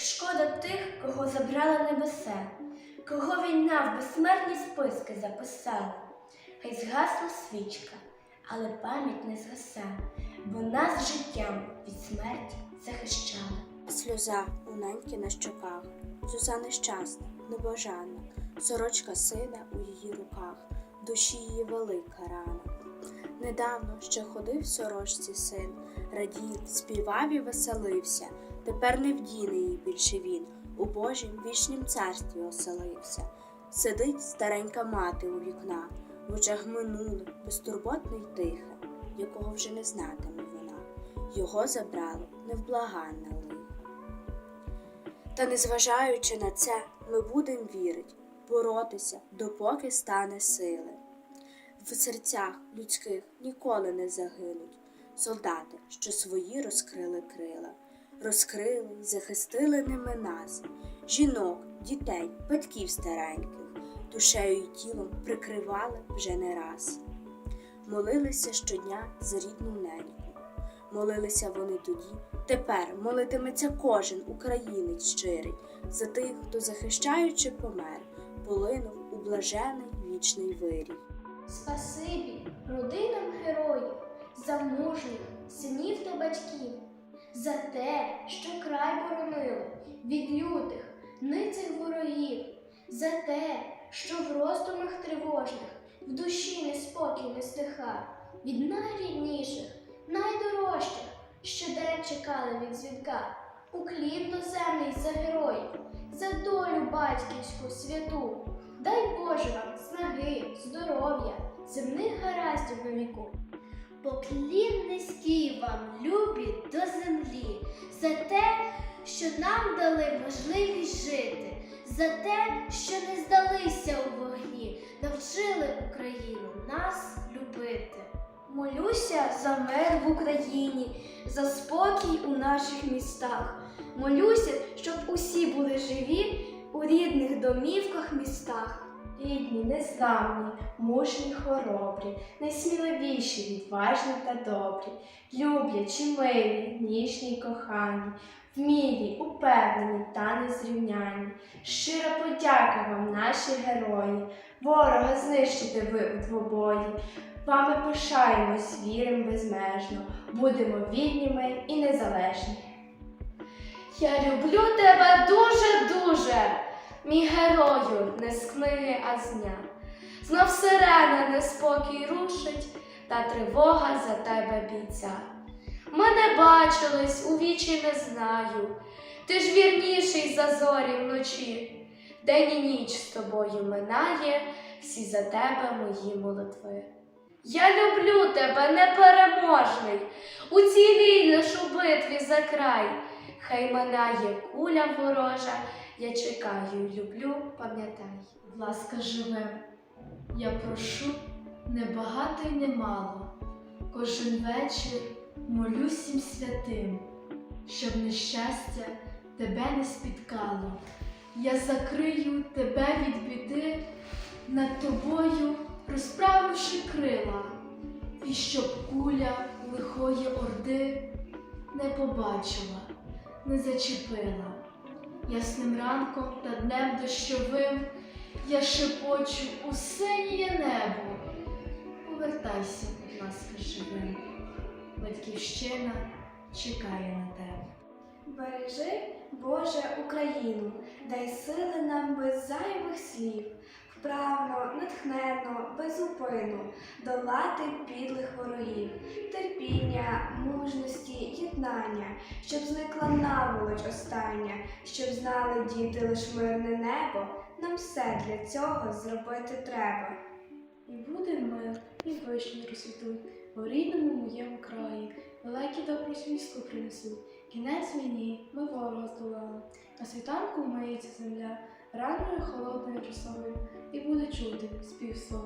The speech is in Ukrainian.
шкода тих, кого забрала небеса, кого війна в безсмертні списки записала. Хай згасла свічка, але пам'ять не згаса, бо нас життям від смерті захищала. Сльоза у неньки на щоках, Зуза нещасна, небожана, сорочка сина у її руках, душі її велика рана. Недавно ще ходив в сорочці син, радів, співав і веселився. Тепер не вдіне її більше він, у Божім вічнім царстві оселився. Сидить старенька мати у вікна, в очах минуле, безтурботне й тихе, якого вже не знатиме вона. Його забрало невблаганне лихо. Та незважаючи на це, ми будемо вірити, боротися, допоки стане сили. В серцях людських ніколи не загинуть солдати, що свої розкрили крила, розкрили захистили ними нас, жінок, дітей, батьків стареньких, душею й тілом прикривали вже не раз. Молилися щодня за рідну неньку. Молилися вони тоді, тепер молитиметься кожен українець щирий за тих, хто захищаючи помер, полинув у блажений вічний вирій. Спасибі родинам героїв, за мужніх синів та батьків, за те, що край боронили від лютих, ницих ворогів, за те, що в роздумах тривожних в душі неспокій не стиха, від найрідніших, найдорожчих, що день чекали від звідка, уклін доземний за героїв, за долю батьківську святу. Дай Боже вам снаги, здоров'я, земних гараздів на віку. Поклін низький вам, любі до землі, за те, що нам дали можливість жити, за те, що не здалися у вогні, навчили Україну нас любити. Молюся за мир в Україні, за спокій у наших містах. Молюся, щоб усі були живі у рідних домівках містах. Рідні, незламні, мужні, хоробрі, найсміливіші, відважні та добрі, люблячі, милі, ніжні й кохані, вмілі, упевнені та незрівняні. Щира подяка вам, наші герої, ворога знищите ви у двобої. Вами пишаємось, віримо безмежно, будемо вільними і незалежні. Я люблю тебе дуже-дуже, мій герою, не з книги, а з дня. Знов сирена неспокій рушить, та тривога за тебе бійця. Ми не бачились, у вічі не знаю. Ти ж вірніший за зорі вночі. День і ніч з тобою минає, всі за тебе мої молитви. Я люблю тебе, непереможний, у цій ж у битві за край. Хай минає куля ворожа, я чекаю люблю, пам'ятай. Ласка живе, я прошу не багато й не мало. Кожен вечір молюсь всім святим, щоб нещастя тебе не спіткало. Я закрию тебе від біди, над тобою розправивши крила, і щоб куля лихої орди не побачила, не зачепила. Ясним ранком та днем дощовим я шепочу у синє небо. Повертайся, будь ласка, живим. Батьківщина чекає на тебе. Бережи, Боже, Україну, дай сили нам без зайвих слів, вправно, натхненно, без упину, долати підлих ворогів, терпіння, мужності, єднання, щоб зникла наволоч остання, щоб знали діти лиш мирне небо, нам все для цього зробити треба. І буде мир, і вишні розцвітуть у рідному моєму краї. Великі добру звістку принесуть. Кінець війні ми ворога здолали. На світанку вмиється земля ранною холодною часовою і буде чути спів солов'я,